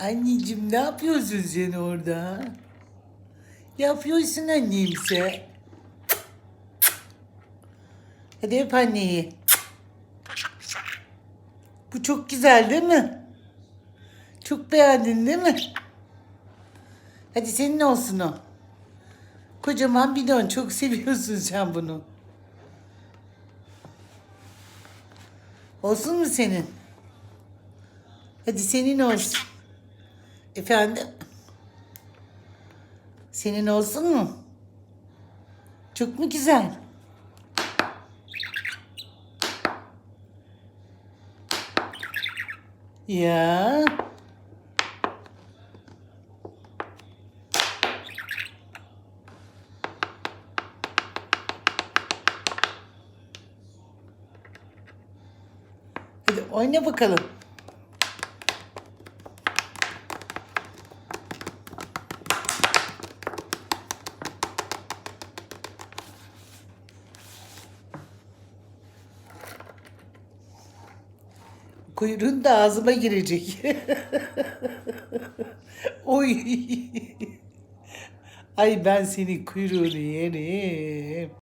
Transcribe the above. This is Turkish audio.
Anneciğim ne yapıyorsun sen orada? Yapıyorsun annemse? Hadi öp anneyi. Bu çok güzel değil mi? Çok beğendin değil mi? Hadi senin olsun o. Kocaman bidon. Çok seviyorsun sen bunu. Olsun mu senin? Hadi senin olsun. Efendim? Senin olsun mu? Çok mu güzel? Ya. Hadi oyna bakalım. Kuyruğun da ağzıma girecek. Oy. Ay ben senin kuyruğunu yerim.